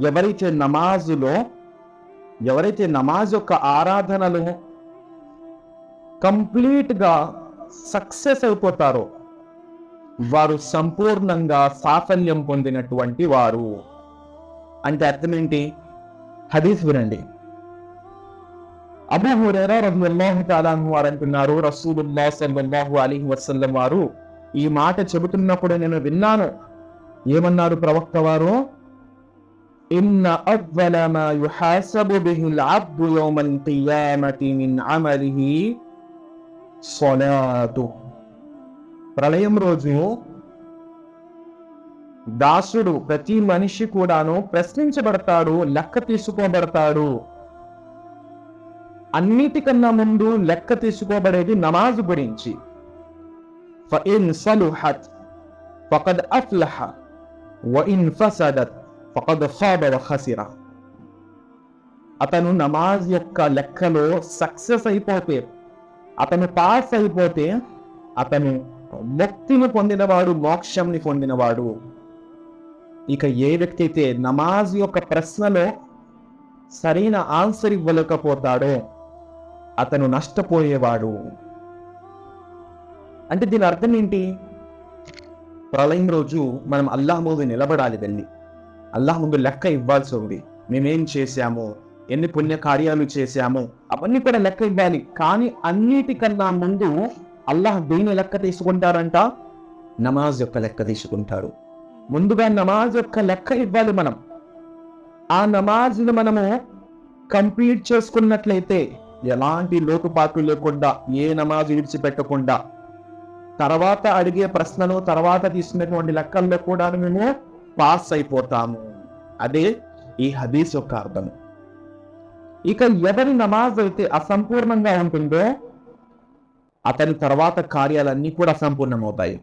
ఎవరైతే నమాజులో ఎవరైతే నమాజ్ యొక్క ఆరాధనలో కంప్లీట్గా సక్సెస్ అయిపోతారో వారు సంపూర్ణంగా సాఫల్యం పొందినటువంటి వారు. అంటే అర్థం ఏంటి? హదీస్ వినండి. అబూ హురైరా రలియల్లాహు తఆలా వారు అంటున్నారు రసూలుల్లాహ్ సల్లల్లాహు అలైహి వసల్లం వారు ఈ మాట చెబుతున్నప్పుడు నేను విన్నాను. ఏమన్నారు ప్రవక్త వారు? ఇన్న అవ్వల మా యుహాసబు బిహిల్ అబ్దు యౌమల్ ఖియామతి మిన్ అమలిహి సలాతు ప్రళయం రోజు దాసుడు ప్రతి మనిషి కూడాను ప్రశ్నించబడతాడు లెక్క తీసుకోబడతాడు అన్నిటికన్నా ముందు లెక్క తీసుకోబడేది నమాజు గురించి فإن صلحت فقد أفلح وإن فسدت ఫకద్ ఖాబ ఖసిరా అతను నమాజ్ యొక్క లెక్కలో సక్సెస్ అయిపోతే అతను పాస్ అయిపోతే అతను ముక్తిని పొందినవాడు మోక్షంని పొందినవాడు. ఇక ఏ వ్యక్తి అయితే నమాజ్ యొక్క ప్రశ్నలో సరైన ఆన్సర్ ఇవ్వలేకపోతాడో అతను నష్టపోయేవాడు. అంటే దీని అర్థం ఏంటి? ప్రళయం రోజు మనం అల్లాహ్ ముందు నిలబడాలి వెళ్ళి. అల్లాహ్ ముందు లెక్క ఇవ్వాల్సి ఉంది మేమేం చేశాము? ఎన్ని పుణ్య కార్యాలు చేశాము? అవన్నీ కూడా లెక్క ఇవ్వాలి. కానీ అన్నిటికన్నా ముందు అల్లాహ్ దేని లెక్క తీసుకుంటారంట. నమాజ్ యొక్క లెక్క తీసుకుంటారు. ముందుగా నమాజ్ యొక్క లెక్క ఇవ్వాలి మనం. ఆ నమాజ్ను మనము కంప్లీట్ చేసుకున్నట్లయితే ఎలాంటి లోటుపాట్లు లేకుండా ఏ నమాజ్ విడిచిపెట్టకుండా తర్వాత అడిగే ప్రశ్నలు తర్వాత తీసుకున్నటువంటి లెక్కల్లో కూడా మేము పాస్ అయిపోతాము. అదే ఈ హదీస్ యొక్క అర్థం ఇక ఎవరి నమాజ్ అయితే అసంపూర్ణంగా ఉంటుందో అతని తర్వాత కార్యాలన్నీ కూడా అసంపూర్ణమవుతాయి.